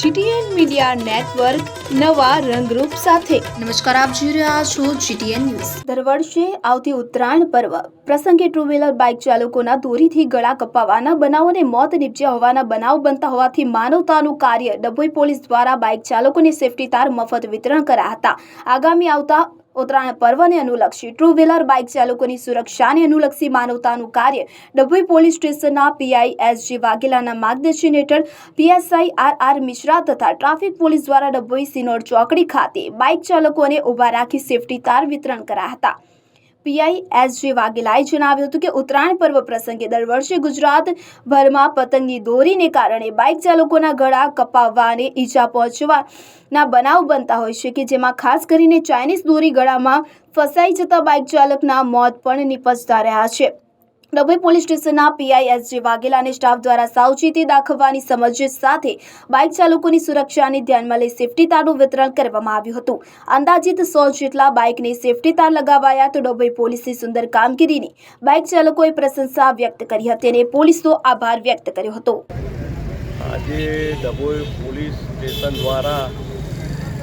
GTN media network નવા રંગરૂપ સાથે. નમસ્કાર આપ જોઈ રહ્યા છો જીટીએન ન્યૂઝ. દર વર્ષે આવતી ઉત્તરાયણ પર્વ પ્રસંગે ટુ વ્હીલર બાઇક ચાલકોના દોરીથી ગળા કપાવાના બનાવોને મોત નીપજ્યા હોવાના બનાવ બનતા હોવાથી માનવતાનું કાર્ય ડભોઈ પોલીસ દ્વારા બાઇક ચાલકોને સેફટી તાર મફત વિતરણ કર્યા હતા. આગામી આવતા ઉત્તરાયણ પર્વને અનુલક્ષી ટુ વ્હીલર બાઇક ચાલકોની સુરક્ષાને અનુલક્ષી માનવતાનું કાર્ય. ડભોઈ પોલીસ સ્ટેશનના પીઆઈ એસજી વાઘેલાના માર્ગદર્શન હેઠળ પીએસઆઈ આર આર મિશ્રા તથા ટ્રાફિક પોલીસ દ્વારા ડભોઈ સિનોર ચોકડી ખાતે બાઇક ચાલકોને ઊભા રાખી સેફટી તાર વિતરણ કરાયા હતા. પીઆઈ એસ જે વાઘેલાએ જણાવ્યું હતું કે ઉત્તરાયણ પર્વ પ્રસંગે દર વર્ષે ગુજરાતભરમાં પતંગની દોરીને કારણે બાઇક ચાલકોના ગળા કપાવવા અને ઈજા પહોંચવાના બનાવ બનતા હોય છે કે જેમાં ખાસ કરીને ચાઇનીઝ દોરી ગળામાં ફસાઈ જતા બાઇક ચાલકના મોત પણ નિપજતા રહ્યા છે. ડભોઈ પોલીસ સ્ટેશનના પીઆઈ એસજી વાઘેલા અને સ્ટાફ દ્વારા સાવચેતી દાખવવાની સમજ સાથે બાઇક ચાલકોની સુરક્ષાને ધ્યાનમાં લઈ સેફટી તારનું વિતરણ કરવામાં આવ્યું હતું. અંદાજિત સો જેટલા બાઇકને સેફટી તાર લગાવાયા તો ડભોઈ પોલીસની સુંદર કામગીરીની બાઇક ચાલકોએ પ્રશંસા વ્યક્ત કરી હતી અને પોલીસનો આભાર વ્યક્ત કર્યો હતો. આજે ડભોઈ પોલીસ સ્ટેશન દ્વારા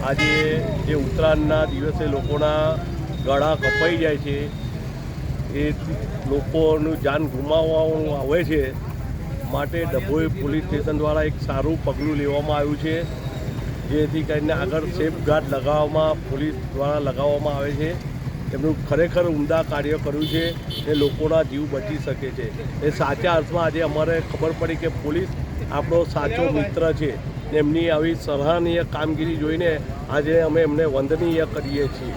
આજે જે ઉત્તરાયણના દિવસે લોકોના ગળા કપાઈ જાય છે એ લોકોનું જાન ગુમાવવાનું આવે છે માટે ડભોઈ પોલીસ સ્ટેશન દ્વારા એક સારું પગલું લેવામાં આવ્યું છે, જેથી કરીને આગળ સેફ ગાર્ડ લગાવવામાં, પોલીસ દ્વારા લગાવવામાં આવે છે. એમનું ખરેખર ઉમદા કાર્ય કર્યું છે, એ લોકોના જીવ બચી શકે છે. એ સાચા અર્થમાં આજે અમારે ખબર પડી કે પોલીસ આપણો સાચો મિત્ર છે. એમની આવી સરાહનીય કામગીરી જોઈને આજે અમે એમને વંદનીય કરીએ છીએ.